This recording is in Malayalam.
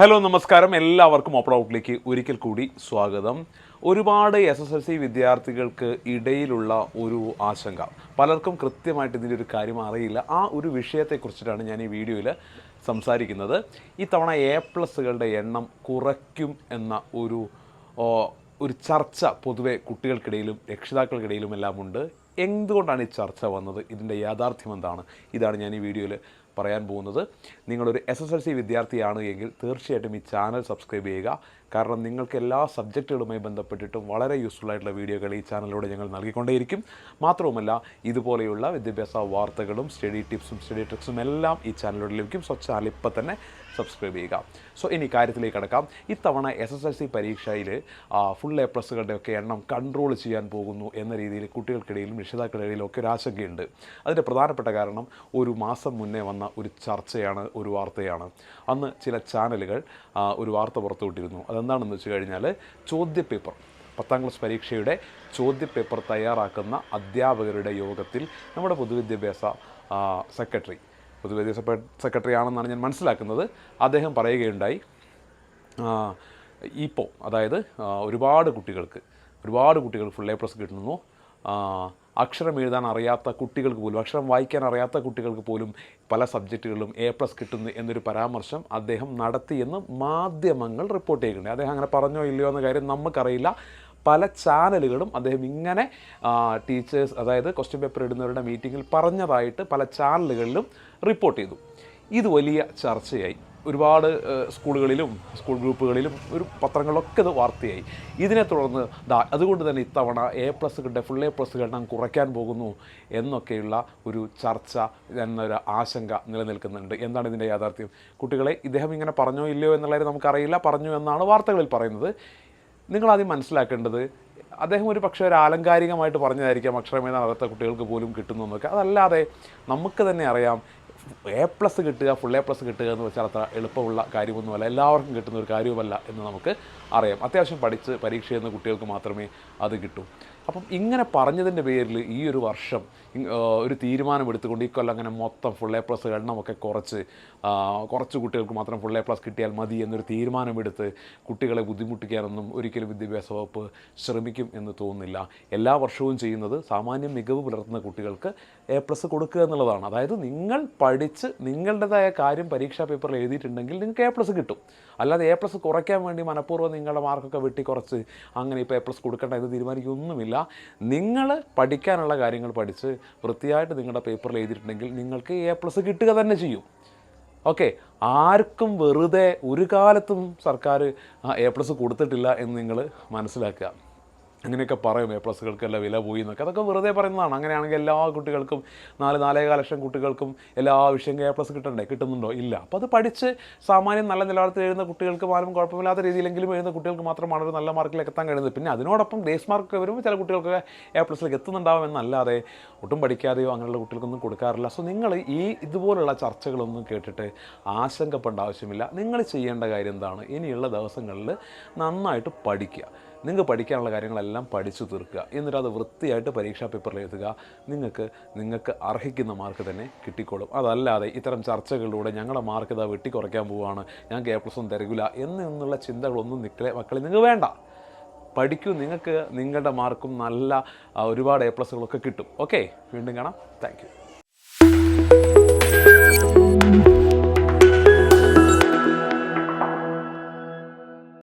ഹലോ നമസ്കാരം. എല്ലാവർക്കും ഓപ്പൺ ഔട്ടിലേക്ക് ഒരിക്കൽ കൂടി സ്വാഗതം. ഒരുപാട് എസ് എസ് എൽ സി വിദ്യാർത്ഥികൾക്ക് ഇടയിലുള്ള ഒരു ആശങ്ക. പലർക്കും കൃത്യമായിട്ട് ഇതിന്റെ ഒരു കാര്യം അറിയില്ല. ആ ഒരു വിഷയത്തെക്കുറിച്ചിട്ടാണ് ഞാൻ ഈ വീഡിയോയിൽ സംസാരിക്കുന്നത്. ഈ തവണ എ പ്ലസ്സുകളുടെ എണ്ണം കുറയ്ക്കും എന്ന ഒരു ഒരു ചർച്ച പൊതുവെ കുട്ടികൾക്കിടയിലും രക്ഷിതാക്കൾക്കിടയിലും എല്ലാം ഉണ്ട് എന്തുകൊണ്ടാണ് ഈ ചർച്ച വന്നത്? ഇതിന്റെ യാഥാർത്ഥ്യം എന്താണ്? ഇതാണ് ഞാൻ ഈ വീഡിയോയിൽ പറയാൻ പോകുന്നത്. നിങ്ങളൊരു എസ് എസ് എൽ സി വിദ്യാർത്ഥിയാണ് എങ്കിൽ തീർച്ചയായിട്ടും ഈ ചാനൽ സബ്സ്ക്രൈബ് ചെയ്യുക. കാരണം നിങ്ങൾക്ക് എല്ലാ സബ്ജക്റ്റുകളുമായി ബന്ധപ്പെട്ടിട്ടും വളരെ യൂസ്ഫുൾ ആയിട്ടുള്ള വീഡിയോകൾ ഈ ചാനലിലൂടെ ഞങ്ങൾ നൽകിക്കൊണ്ടേയിരിക്കും. മാത്രവുമല്ല ഇതുപോലെയുള്ള വിദ്യാഭ്യാസ വാർത്തകളും സ്റ്റഡി ടിപ്സും സ്റ്റഡി ട്രിക്സും എല്ലാം ഈ ചാനലിലൂടെ ലഭിക്കും. സോ ചാനൽ ഇപ്പം തന്നെ സബ്സ്ക്രൈബ് ചെയ്യുക. സോ ഇനി കാര്യത്തിലേക്ക് കടക്കാം. ഇത്തവണ എസ് എസ് എൽ സി പരീക്ഷയിൽ ഫുൾ എ പ്ലസുകളുടെ ഒക്കെ എണ്ണം കൺട്രോൾ ചെയ്യാൻ പോകുന്നു എന്ന രീതിയിൽ കുട്ടികൾക്കിടയിലും രക്ഷിതാക്കളുടെ ഇടയിലും ഒക്കെ ഒരു ആശങ്കയുണ്ട്. അതിന്റെ പ്രധാനപ്പെട്ട കാരണം ഒരു മാസം മുന്നേ വന്ന ഒരു ചർച്ചയാണ് ഒരു വാർത്തയാണ്. അന്ന് ചില ചാനലുകൾ ഒരു വാർത്ത പുറത്തുവിട്ടിരുന്നു. അതെന്താണെന്ന് വെച്ച് കഴിഞ്ഞാൽ ചോദ്യപേപ്പർ. പത്താം ക്ലാസ് പരീക്ഷയുടെ ചോദ്യപേപ്പർ തയ്യാറാക്കുന്ന അധ്യാപകരുടെ യോഗത്തിൽ നമ്മുടെ പൊതുവിദ്യാഭ്യാസ സെക്രട്ടറി പൊതുവിദ്യാഭ്യാസ സെക്രട്ടറി ആണെന്നാണ് ഞാൻ മനസ്സിലാക്കുന്നത്. അദ്ദേഹം പറയുകയുണ്ടായി ഇപ്പോൾ അതായത് ഒരുപാട് കുട്ടികൾക്ക് ഒരുപാട് കുട്ടികൾ ഫുൾ എ പ്ലസ് കിട്ടുന്നു. അക്ഷരം എഴുതാൻ അറിയാത്ത കുട്ടികൾക്ക് പോലും അക്ഷരം വായിക്കാൻ അറിയാത്ത കുട്ടികൾക്ക് പോലും പല സബ്ജക്റ്റുകളിലും എ പ്ലസ് കിട്ടുന്നു എന്നൊരു പരാമർശം അദ്ദേഹം നടത്തിയെന്ന് മാധ്യമങ്ങൾ റിപ്പോർട്ട് ചെയ്തിട്ടുണ്ട് അദ്ദേഹം അങ്ങനെ പറഞ്ഞോ ഇല്ലയോ എന്ന കാര്യം നമുക്കറിയില്ല. പല ചാനലുകളും അദ്ദേഹം ഇങ്ങനെ ടീച്ചേഴ്സ് അതായത് ക്വസ്റ്റ്യൻ പേപ്പർ ഇടുന്നവരുടെ മീറ്റിങ്ങിൽ പറഞ്ഞതായിട്ട് പല ചാനലുകളിലും റിപ്പോർട്ട് ചെയ്തു. ഇത് വലിയ ചർച്ചയായി. ഒരുപാട് സ്കൂളുകളിലും സ്കൂൾ ഗ്രൂപ്പുകളിലും ഒരു പത്രങ്ങളിലൊക്കെ ഇത് വാർത്തയായി. ഇതിനെ തുടർന്ന് അതുകൊണ്ട് തന്നെ ഇത്തവണ എ പ്ലസുകളുടെ ഫുൾ എ പ്ലസ് എണ്ണം കുറയ്ക്കാൻ പോകുന്നു എന്നൊക്കെയുള്ള ഒരു ചർച്ച എന്നൊരു ആശങ്ക നിലനിൽക്കുന്നുണ്ട്. എന്താണ് ഇതിന്റെ യാഥാർത്ഥ്യം? കുട്ടികളെ ഇദ്ദേഹം ഇങ്ങനെ പറഞ്ഞോ ഇല്ലയോ എന്നുള്ളത് നമുക്കറിയില്ല. പറഞ്ഞു എന്നാണ് വാർത്തകളിൽ പറയുന്നത്. നിങ്ങളാദ്യം മനസ്സിലാക്കേണ്ടത് അദ്ദേഹം ഒരു പക്ഷേ ഒരു ആലങ്കാരികമായിട്ട് പറഞ്ഞതായിരിക്കാം അക്ഷരമേധാ നടത്ത കുട്ടികൾക്ക് പോലും കിട്ടുന്നു എന്നൊക്കെ. അതല്ലാതെ നമുക്ക് തന്നെ അറിയാം എ പ്ലസ് കിട്ടുക ഫുൾ എ പ്ലസ് കിട്ടുക എന്ന് വെച്ചാൽ അത്ര എളുപ്പമുള്ള കാര്യമൊന്നുമല്ല. എല്ലാവർക്കും കിട്ടുന്ന ഒരു കാര്യവുമല്ല എന്ന് നമുക്ക് അറിയാം. അത്യാവശ്യം പഠിച്ച് പരീക്ഷ എഴുതുന്ന കുട്ടികൾക്ക് മാത്രമേ അത് കിട്ടൂ. അപ്പം ഇങ്ങനെ പറഞ്ഞതിന്റെ പേരിൽ ഈ ഒരു വർഷം ഒരു തീരുമാനം എടുത്തുകൊണ്ട് ഈ കൊല്ലം അങ്ങനെ മൊത്തം ഫുൾ എ പ്ലസ് എണ്ണമൊക്കെ കുറച്ച് കുറച്ച് കുട്ടികൾക്ക് മാത്രം ഫുൾ എ പ്ലസ് കിട്ടിയാൽ മതി എന്നൊരു തീരുമാനമെടുത്ത് കുട്ടികളെ ബുദ്ധിമുട്ടിക്കാനൊന്നും ഒരിക്കലും വിദ്യാഭ്യാസ വകുപ്പ് ശ്രമിക്കും എന്ന് തോന്നുന്നില്ല. എല്ലാ വർഷവും ചെയ്യുന്നത് സാമാന്യം മികവ് പുലർത്തുന്ന കുട്ടികൾക്ക് എ പ്ലസ് കൊടുക്കുക എന്നുള്ളതാണ്. അതായത് നിങ്ങൾ പഠിച്ച് നിങ്ങളുടേതായ കാര്യം പരീക്ഷാ പേപ്പറിൽ എഴുതിയിട്ടുണ്ടെങ്കിൽ നിങ്ങൾക്ക് എ പ്ലസ് കിട്ടും. അല്ലാതെ എ പ്ലസ് കുറയ്ക്കാൻ വേണ്ടി മനഃപൂർവം നിങ്ങളുടെ മാർക്കൊക്കെ വെട്ടി കുറച്ച് അങ്ങനെ ഇപ്പോൾ എ പ്ലസ് കൊടുക്കേണ്ട എന്ന് തീരുമാനിക്കൊന്നുമില്ല നിങ്ങൾ പഠിക്കാനുള്ള കാര്യങ്ങൾ പഠിച്ച് വൃത്തിയായിട്ട് നിങ്ങളുടെ പേപ്പറിൽ എഴുതിയിട്ടുണ്ടെങ്കിൽ നിങ്ങൾക്ക് എ പ്ലസ് കിട്ടുക തന്നെ ചെയ്യും. ഓക്കെ ആർക്കും വെറുതെ ഒരു കാലത്തും സർക്കാർ എ പ്ലസ് കൊടുത്തിട്ടില്ല എന്ന് നിങ്ങൾ മനസ്സിലാക്കുക. അങ്ങനെയൊക്കെ പറയും എ പ്ലസുകൾക്കെല്ലാം വില പോയി എന്നൊക്കെ. അതൊക്കെ വെറുതെ പറയുന്നതാണ്. അങ്ങനെയാണെങ്കിൽ എല്ലാ കുട്ടികൾക്കും നാല് നാലേകാൽ ലക്ഷം കുട്ടികൾക്കും എല്ലാ വിഷയങ്ങളും എ പ്ലസ് കിട്ടണ്ടേ? കിട്ടുന്നുണ്ടോ? ഇല്ല. അപ്പോൾ അത് പഠിച്ച് സാമാന്യം നല്ല നിലവാരത്തിൽ എഴുതുന്ന കുട്ടികൾക്ക് ആരും കുഴപ്പമില്ലാത്ത രീതിയിലെങ്കിലും എഴുതുന്ന കുട്ടികൾക്ക് മാത്രമാണ് ഒരു നല്ല മാർക്കിലേക്ക് എത്താൻ കഴിയുന്നത്. പിന്നെ അതിനോടൊപ്പം ഗ്രേസ് മാർക്ക് വരുമ്പോൾ ചില കുട്ടികൾക്കൊക്കെ എ പ്ലസിലേക്ക് എത്തുന്നുണ്ടാവും എന്നല്ലാതെ ഒട്ടും പഠിക്കാതെയോ അങ്ങനെയുള്ള കുട്ടികൾക്കൊന്നും കൊടുക്കാറില്ല. സോ നിങ്ങൾ ഈ ഇതുപോലുള്ള ചർച്ചകളൊന്നും കേട്ടിട്ട് ആശങ്കപ്പെടേണ്ട ആവശ്യമില്ല. നിങ്ങൾ ചെയ്യേണ്ട കാര്യം എന്താണ്? ഇനിയുള്ള ദിവസങ്ങളിൽ നന്നായിട്ട് പഠിക്കുക. നിങ്ങൾക്ക് പഠിക്കാനുള്ള കാര്യങ്ങളെല്ലാം പഠിച്ചു തീർക്കുക. എന്നിട്ട് അത് വൃത്തിയായിട്ട് പരീക്ഷാ പേപ്പറിൽ എഴുതുക. നിങ്ങൾക്ക് നിങ്ങൾക്ക് അർഹിക്കുന്ന മാർക്ക് തന്നെ കിട്ടിക്കോളും. അതല്ലാതെ ഇത്തരം ചർച്ചകളിലൂടെ ഞങ്ങളുടെ മാർക്ക് ഇതാ വെട്ടിക്കുറയ്ക്കാൻ പോവുകയാണ് ഞങ്ങൾക്ക് എ പ്ലസ് ഒന്നും തരികില്ല എന്നുള്ള ചിന്തകളൊന്നും നിക്കളെ മക്കളെ നിങ്ങൾക്ക് വേണ്ട. പഠിക്കൂ നിങ്ങൾക്ക് നിങ്ങളുടെ മാർക്കും നല്ല ഒരുപാട് എ പ്ലസുകളൊക്കെ കിട്ടും. ഓക്കെ വീണ്ടും കാണാം. താങ്ക്